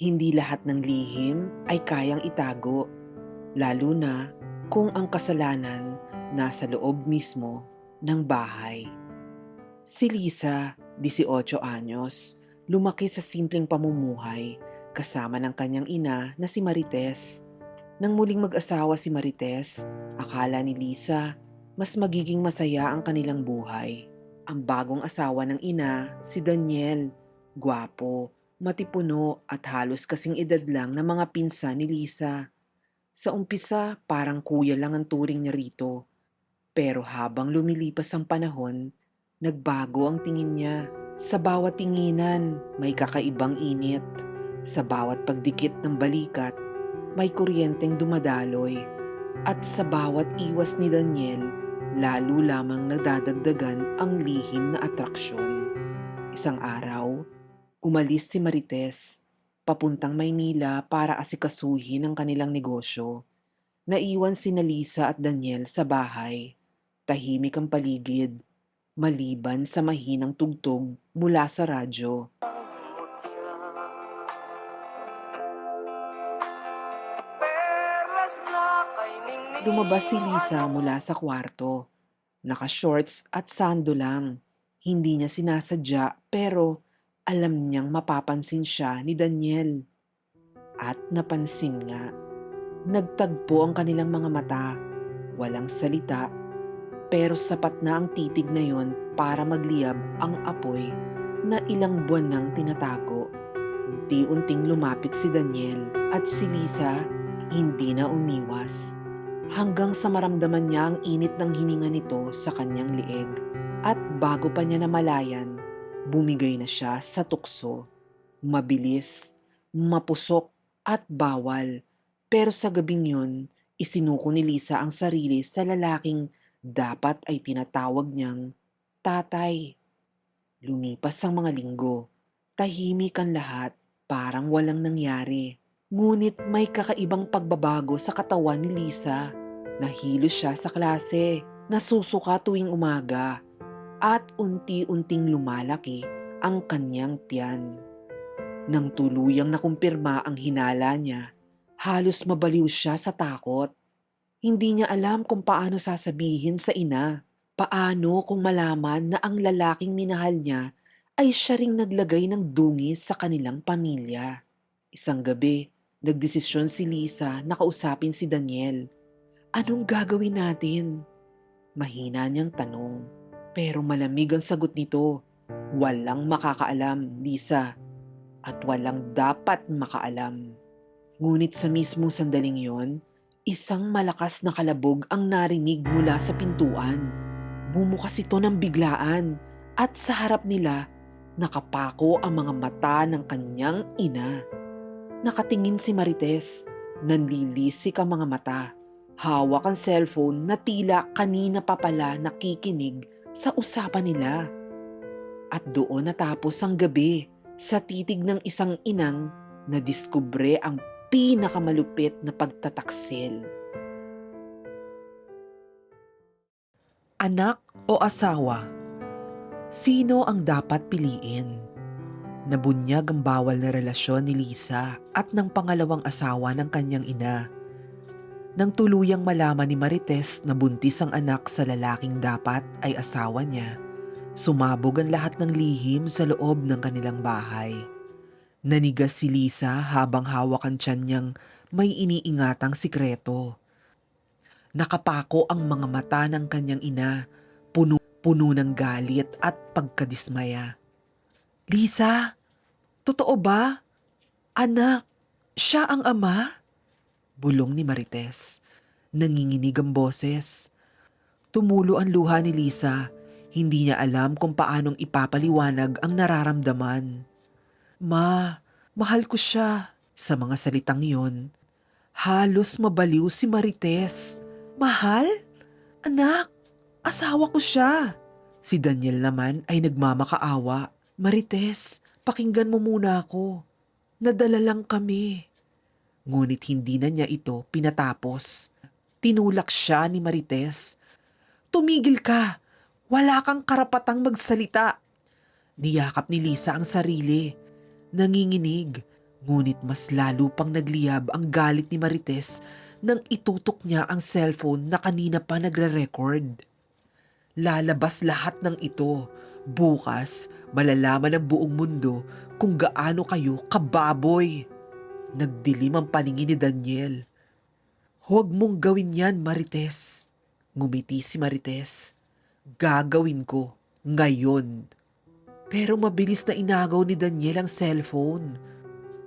Hindi lahat ng lihim ay kayang itago, lalo na kung ang kasalanan nasa loob mismo ng bahay. Si Lisa, 18 anyos, lumaki sa simpleng pamumuhay kasama ng kanyang ina na si Marites. Nang muling mag-asawa si Marites, akala ni Lisa mas magiging masaya ang kanilang buhay. Ang bagong asawa ng ina, si Daniel, gwapo, matipuno at halos kasing edad lang ng mga pinsan ni Lisa. Sa umpisa, parang kuya lang ang turing niya rito. Pero habang lumilipas ang panahon, nagbago ang tingin niya. Sa bawat tinginan, may kakaibang init. Sa bawat pagdikit ng balikat, may kuryenteng dumadaloy. At sa bawat iwas ni Daniel, lalo lamang nadadagdagan ang lihim na atraksyon. Isang araw, umalis si Marites papuntang Maynila para asikasuhin ang kanilang negosyo. Naiwan si Lisa at Daniel sa bahay. Tahimik ang paligid, maliban sa mahinang tugtog mula sa radyo. Lumabas si Lisa mula sa kwarto. Naka-shorts at sando lang. Hindi niya sinasadya pero alam niyang mapapansin siya ni Daniel. At napansin nga. Nagtagpo ang kanilang mga mata. Walang salita. Pero sapat na ang titig na yon para magliyab ang apoy na ilang buwan nang tinatago. Unti-unting lumapit si Daniel at si Lisa hindi na umiwas hanggang sa maramdaman niya ang init ng hininga nito sa kanyang lieg. At bago pa niya namalayan, bumigay na siya sa tukso. Mabilis, mapusok at bawal. Pero sa gabing yun, isinuko ni Lisa ang sarili sa lalaking dapat ay tinatawag niyang tatay. Lumipas ang mga linggo. Tahimik ang lahat, parang walang nangyari. Ngunit may kakaibang pagbabago sa katawan ni Lisa. Nahilos siya sa klase, nasusuka tuwing umaga, at unti-unting lumalaki ang kanyang tiyan. Nang tuluyang nakumpirma ang hinala niya, halos mabaliw siya sa takot. Hindi niya alam kung paano sasabihin sa ina. Paano kung malaman na ang lalaking minahal niya ay siya ring naglagay ng dungis sa kanilang pamilya. Isang gabi, nagdesisyon si Lisa na kausapin si Daniel. Anong gagawin natin? Mahina niyang tanong. Pero malamig ang sagot nito. Walang makakaalam, Lisa. At walang dapat makaalam. Ngunit sa mismo sandaling yon, isang malakas na kalabog ang narinig mula sa pintuan. Bumukas ito ng biglaan at sa harap nila, nakapako ang mga mata ng kanyang ina. Nakatingin si Marites, nanlilisik ang mga mata. Hawak ang cellphone na tila kanina pa pala nakikinig sa usapan nila. At doon natapos ang gabi sa titig ng isang inang na diskubre ang pinakamalupit na pagtataksil. Anak o asawa? Sino ang dapat piliin? Nabunyag ang bawal na relasyon ni Lisa at ng pangalawang asawa ng kanyang ina. Nang tuluyang malaman ni Marites na buntis ang anak sa lalaking dapat ay asawa niya, sumabog ang lahat ng lihim sa loob ng kanilang bahay. Nanigas si Lisa habang hawak ang tiyan niyang may iniingatang sikreto. Nakapako ang mga mata ng kanyang ina, puno, puno ng galit at pagkadismaya. Lisa, totoo ba? Anak, siya ang ama? Bulong ni Marites. Nanginginig ang boses. Tumulo ang luha ni Lisa. Hindi niya alam kung paanong ipapaliwanag ang nararamdaman. Ma, mahal ko siya. Sa mga salitang yon, halos mabaliw si Marites. Mahal? Anak, asawa ko siya. Si Daniel naman ay nagmamakaawa. Marites, pakinggan mo muna ako. Nadala lang kami. Ngunit hindi na niya ito pinatapos. Tinulak siya ni Marites. Tumigil ka! Wala kang karapatang magsalita. Niyakap ni Lisa ang sarili. Nanginginig. Ngunit mas lalo pang nagliyab ang galit ni Marites nang itutok niya ang cellphone na kanina pa nagre-record. Lalabas lahat ng ito. Bukas, malalaman ng buong mundo kung gaano kayo kababoy. Nagdilim ang paningin ni Daniel. Huwag mong gawin yan, Marites. Ngumiti si Marites. Gagawin ko. Ngayon. Pero mabilis na inagaw ni Daniel ang cellphone.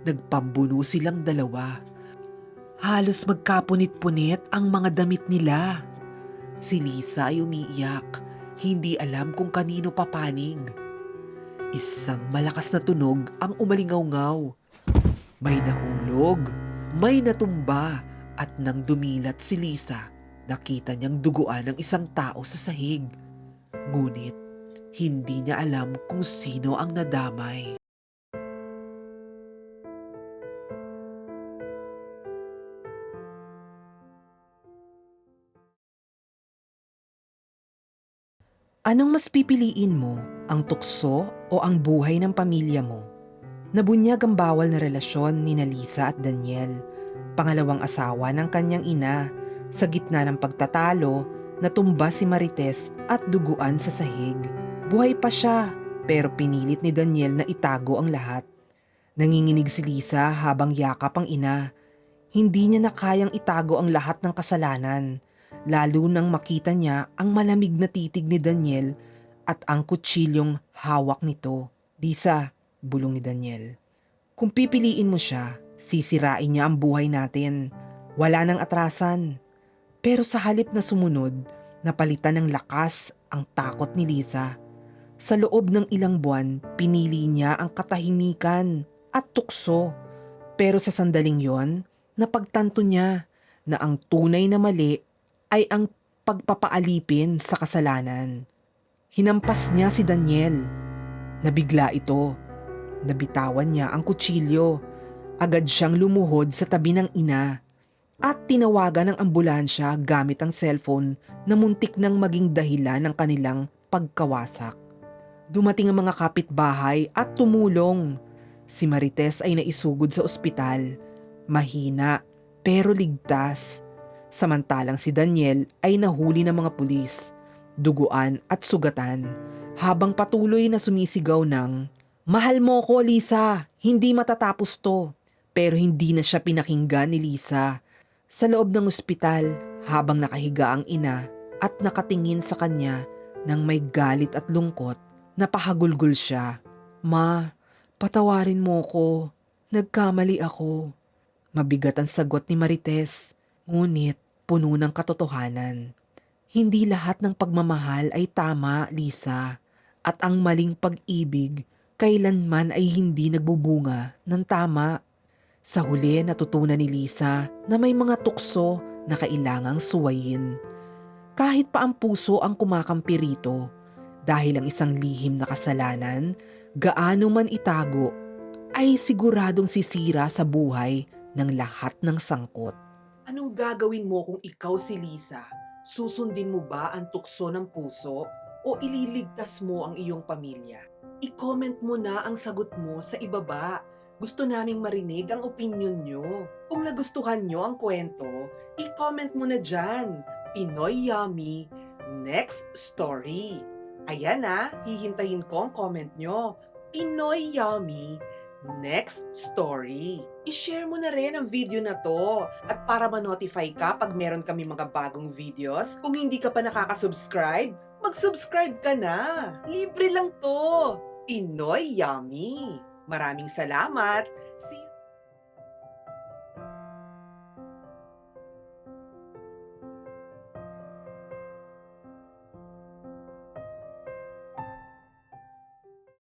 Nagpambuno silang dalawa. Halos magkapunit-punit ang mga damit nila. Si Lisa ay umiiyak. Hindi alam kung kanino papanig. Isang malakas na tunog ang umalingaw-ngaw. May nahulog, may natumba, at nang dumilat si Lisa, nakita niyang duguan ng isang tao sa sahig. Ngunit, hindi niya alam kung sino ang nadamay. Anong mas pipiliin mo, ang tukso o ang buhay ng pamilya mo? Nabunyag ang bawal na relasyon ni Lisa at Daniel, pangalawang asawa ng kanyang ina. Sa gitna ng pagtatalo, natumba si Marites at duguan sa sahig. Buhay pa siya, pero pinilit ni Daniel na itago ang lahat. Nanginginig si Lisa habang yakap ang ina. Hindi niya na kayang itago ang lahat ng kasalanan, lalo nang makita niya ang malamig na titig ni Daniel at ang kutsilyong hawak nito. Lisa, bulong ni Daniel. Kung pipiliin mo siya, sisirain niya ang buhay natin. Wala nang atrasan. Pero sa halip na sumunod, napalitan ng lakas ang takot ni Lisa. Sa loob ng ilang buwan, pinili niya ang katahimikan at tukso. Pero sa sandaling yon, napagtanto niya na ang tunay na mali ay ang pagpapaalipin sa kasalanan. Hinampas niya si Daniel. Nabigla ito. Nabitawan niya ang kutsilyo. Agad siyang lumuhod sa tabi ng ina at tinawagan ng ambulansya gamit ang cellphone na muntik nang maging dahilan ng kanilang pagkawasak. Dumating ang mga kapitbahay at tumulong. Si Marites ay naisugod sa ospital. Mahina pero ligtas. Samantalang si Daniel ay nahuli ng mga pulis, duguan at sugatan habang patuloy na sumisigaw ng Mahal mo ko, Lisa. Hindi matatapos to. Pero hindi na siya pinakinggan ni Lisa. Sa loob ng ospital, habang nakahiga ang ina at nakatingin sa kanya nang may galit at lungkot, napahagulgol siya. Ma, patawarin mo ko. Nagkamali ako. Mabigat ang sagot ni Marites, ngunit puno ng katotohanan. Hindi lahat ng pagmamahal ay tama, Lisa. At ang maling pag-ibig kailanman ay hindi nagbubunga ng tama. Sa huli natutunan ni Lisa na may mga tukso na kailangang suwayin. Kahit pa ang puso ang kumakampi rito, dahil ang isang lihim na kasalanan, gaano man itago, ay siguradong sisira sa buhay ng lahat ng sangkot. Anong gagawin mo kung ikaw si Lisa? Susundin mo ba ang tukso ng puso o ililigtas mo ang iyong pamilya? I-comment mo na ang sagot mo sa ibaba. Gusto naming marinig ang opinion nyo. Kung nagustuhan nyo ang kwento, i-comment mo na dyan. Pinoy Yummy, next story. Ayan na, hihintayin ko ang comment nyo. Pinoy Yummy, next story. I-share mo na rin ang video na to at para ma-notify ka pag meron kami mga bagong videos. Kung hindi ka pa nakaka-subscribe, mag-subscribe ka na. Libre lang to. Pinoy Yummy. Maraming salamat. See